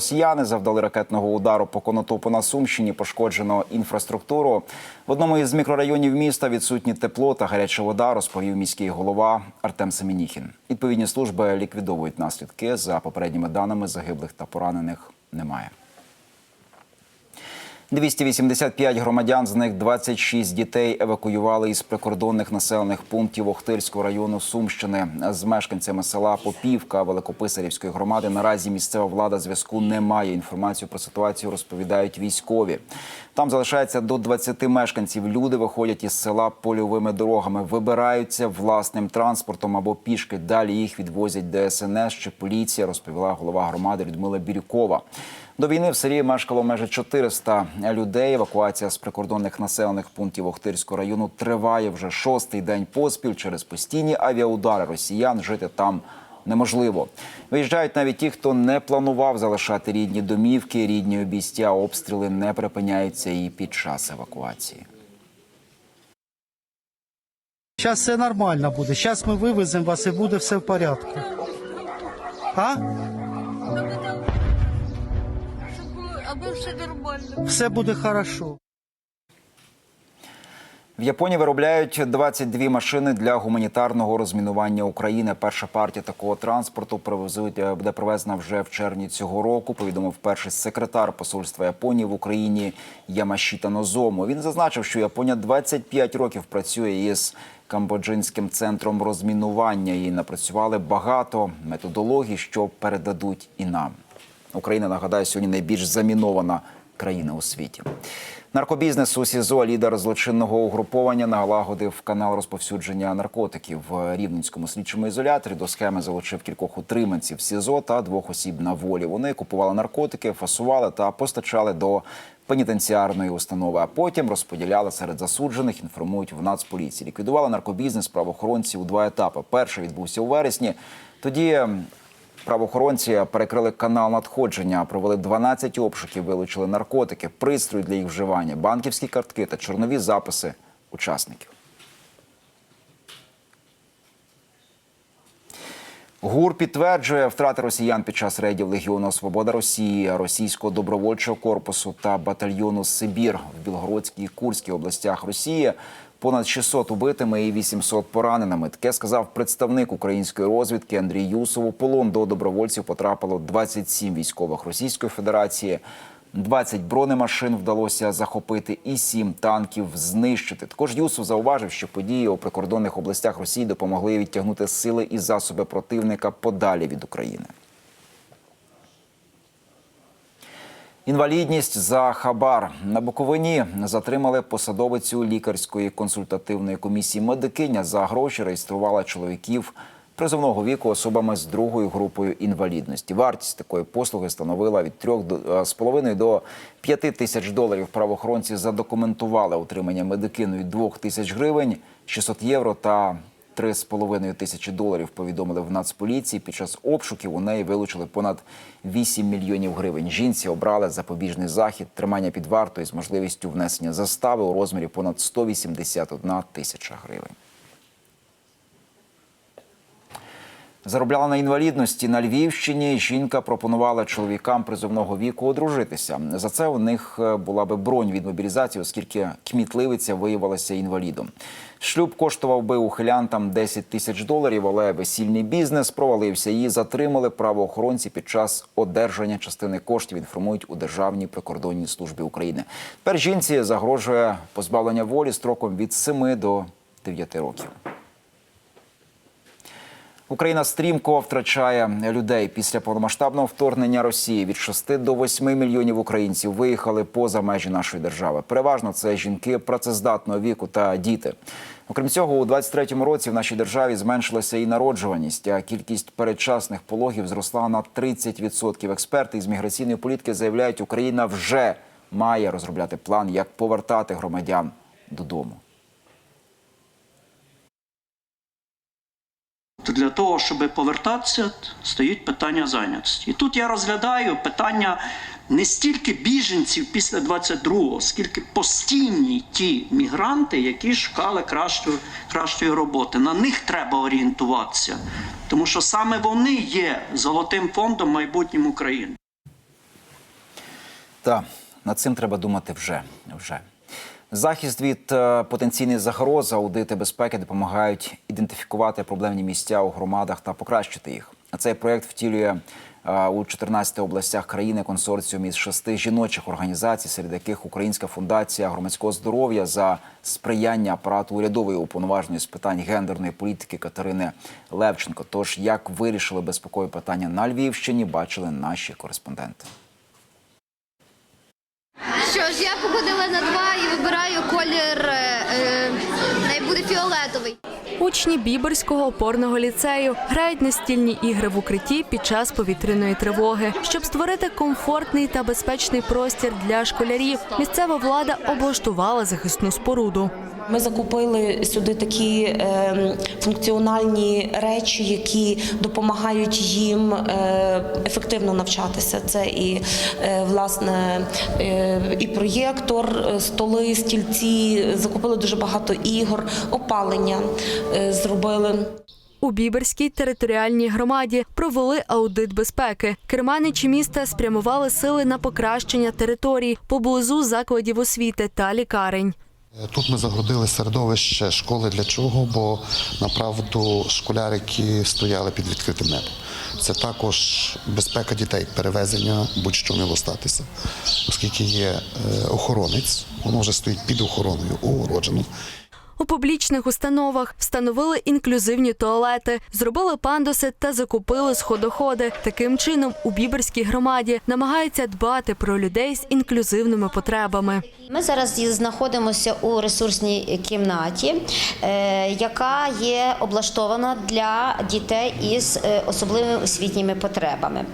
Росіяни завдали ракетного удару по конотопу на Сумщині. Пошкоджено інфраструктуру. В одному із мікрорайонів міста відсутні тепло та гаряча вода, розповів міський голова Артем Семеніхін. Відповідні служби ліквідовують наслідки. За попередніми даними загиблих та поранених немає. 285 громадян, з них 26 дітей евакуювали із прикордонних населених пунктів Охтирського району Сумщини. З мешканцями села Попівка Великописарівської громади наразі місцева влада зв'язку не має. Інформацію про ситуацію розповідають військові. Там залишається до 20 мешканців. Люди виходять із села польовими дорогами, вибираються власним транспортом або пішки. Далі їх відвозять ДСНС чи поліція, розповіла голова громади Людмила Бірюкова. До війни в селі мешкало майже 400 людей. Евакуація з прикордонних населених пунктів Охтирського району триває вже шостий день поспіль. Через постійні авіаудари росіян жити там неможливо. Виїжджають навіть ті, хто не планував залишати рідні домівки, рідні обійстя. Обстріли не припиняються і під час евакуації. Зараз все нормально буде. Зараз ми вивеземо вас і буде все в порядку. А? Все нормально. Все буде хорошо. В Японії виробляють 22 машини для гуманітарного розмінування України. Перша партія такого транспорту привезуть буде привезена вже в червні цього року. Повідомив перший секретар посольства Японії в Україні Ямашіта Нозому. Він зазначив, що Японія 25 років працює із камбоджинським центром розмінування і напрацювали багато методологій, що передадуть і нам. Україна нагадаю сьогодні найбільш замінована країна у світі. Наркобізнес у СІЗО лідер злочинного угруповання налагодив канал розповсюдження наркотиків в рівненському слідчому ізоляторі. До схеми залучив кількох утриманців СІЗО та двох осіб на волі. Вони купували наркотики, фасували та постачали до пенітенціарної установи. А потім розподіляли серед засуджених. Інформують в Нацполіції. Ліквідували наркобізнес правоохоронці у два етапи. Перший відбувся у вересні. Тоді Правоохоронці перекрили канал надходження, провели 12 обшуків, вилучили наркотики, пристрої для їх вживання, банківські картки та чорнові записи учасників. ГУР підтверджує втрати росіян під час рейдів Легіону Свобода Росії, російського добровольчого корпусу та батальйону Сибір в Білгородській і Курській областях Росії. Понад 600 убитими і 800 пораненими. Таке сказав представник української розвідки Андрій Юсов. У полон до добровольців потрапило 27 військових Російської Федерації. 20 бронемашин вдалося захопити і 7 танків знищити. Також Юсов зауважив, що події у прикордонних областях Росії допомогли відтягнути сили і засоби противника подалі від України. Інвалідність за хабар на Буковині затримали посадовицю лікарської консультативної комісії. Медикиня за гроші реєструвала чоловіків призовного віку особами з другою групою інвалідності. Вартість такої послуги становила від 3,5 до 5 тисяч доларів. Правоохоронці задокументували отримання медикиною 2 тисяч гривень, 600 євро та 3,5 тисячі доларів повідомили в Нацполіції. Під час обшуків у неї вилучили понад 8 мільйонів гривень. Жінці обрали запобіжний захід, тримання під вартою з можливістю внесення застави у розмірі понад 181 тисяча гривень. Заробляла на інвалідності на Львівщині. Жінка пропонувала чоловікам призовного віку одружитися. За це у них е, була би бронь від мобілізації, оскільки кмітливиця виявилася інвалідом. Шлюб коштував би ухилянтам 10 тисяч доларів, але весільний бізнес провалився. Її затримали правоохоронці під час одержання частини коштів. Інформують у Державній прикордонній службі України. Тепер жінці загрожує позбавлення волі строком від 7 до 9 років. Україна стрімко втрачає людей після повномасштабного вторгнення Росії. Від 6 до 8 мільйонів українців виїхали поза межі нашої держави. Переважно це жінки працездатного віку та діти. Окрім цього, у 23-му році в нашій державі зменшилася і народжуваність, а кількість передчасних пологів зросла на 30%. Експерти із міграційної політики заявляють, Україна вже має розробляти план, як повертати громадян додому. То для того, щоб повертатися, стоїть питання зайнятості. І тут я розглядаю питання не стільки біженців після 22-го, скільки постійні ті мігранти, які шукали кращої, кращої роботи. На них треба орієнтуватися, тому що саме вони є золотим фондом майбутнім України. Та над цим треба думати вже. вже. Захист від е, потенційних загроз, аудити безпеки допомагають ідентифікувати проблемні місця у громадах та покращити їх. Цей проект втілює е, у 14 областях країни консорціум із шести жіночих організацій, серед яких Українська фундація громадського здоров'я за сприяння апарату урядової уповноваженої з питань гендерної політики Катерини Левченко. Тож як вирішили безпекові питання на Львівщині, бачили наші кореспонденти. Що ж, я походила на два і вибираю колір, е, е, най буде фіолетовий. Учні Біберського опорного ліцею грають настільні ігри в укритті під час повітряної тривоги. Щоб створити комфортний та безпечний простір для школярів, місцева влада облаштувала захисну споруду. Ми закупили сюди такі е, функціональні речі, які допомагають їм е, ефективно навчатися. Це і е, власне е, і проєктор, столи, стільці. Закупили дуже багато ігор, опалення зробили. У Біберській територіальній громаді провели аудит безпеки. Керманичі міста спрямували сили на покращення територій поблизу закладів освіти та лікарень. Тут ми загородили середовище школи для чого, бо направду школярики стояли під відкритим небом. Це також безпека дітей, перевезення будь-що мило статися, оскільки є е, охоронець, воно вже стоїть під охороною огороджено. У публічних установах встановили інклюзивні туалети, зробили пандуси та закупили сходоходи. Таким чином у Біберській громаді намагаються дбати про людей з інклюзивними потребами. Ми зараз знаходимося у ресурсній кімнаті, е, яка є облаштована для дітей із е, особливими освітніми потребами.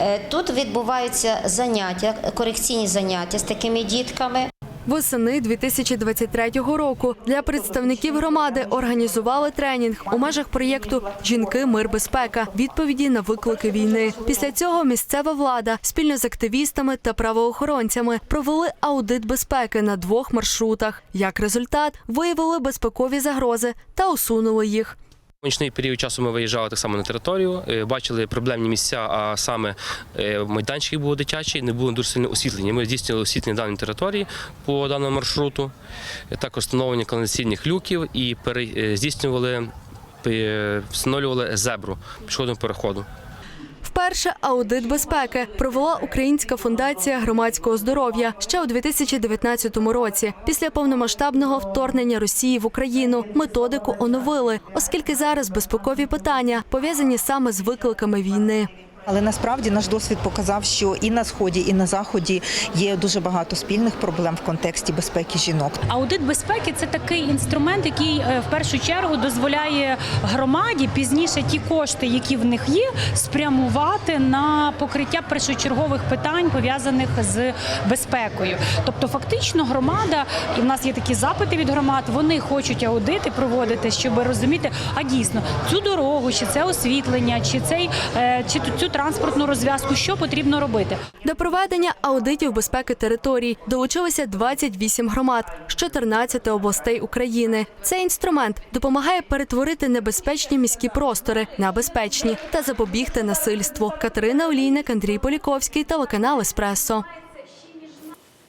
Е, Тут відбуваються заняття, корекційні заняття з такими дітками. Восени 2023 року для представників громади організували тренінг у межах проєкту Жінки, мир, безпека відповіді на виклики війни. Після цього місцева влада спільно з активістами та правоохоронцями провели аудит безпеки на двох маршрутах. Як результат, виявили безпекові загрози та усунули їх. В період часу ми виїжджали так само на територію, е, бачили проблемні місця, а саме е, майданчики були дитячі, не було дуже сильно освітлення. Ми здійснювали освітлення даної території по даному маршруту, е, також встановлення каналізаційних люків і здійснювали, встановлювали зебру пішохідного переходу. Вперше аудит безпеки провела Українська фундація громадського здоров'я ще у 2019 році. Після повномасштабного вторгнення Росії в Україну методику оновили, оскільки зараз безпекові питання пов'язані саме з викликами війни. Але насправді наш досвід показав, що і на сході, і на заході є дуже багато спільних проблем в контексті безпеки жінок. Аудит безпеки це такий інструмент, який е, в першу чергу дозволяє громаді пізніше ті кошти, які в них є, спрямувати на покриття першочергових питань пов'язаних з безпекою. Тобто, фактично, громада, і в нас є такі запити від громад, вони хочуть аудити проводити, щоб розуміти, а дійсно цю дорогу, чи це освітлення, чи цей е, чи цю транспортну розв'язку, що потрібно робити. До проведення аудитів безпеки територій долучилися 28 громад з 14 областей України. Цей інструмент допомагає перетворити небезпечні міські простори на безпечні та запобігти насильству. Катерина Олійник, Андрій Поліковський, телеканал Еспресо.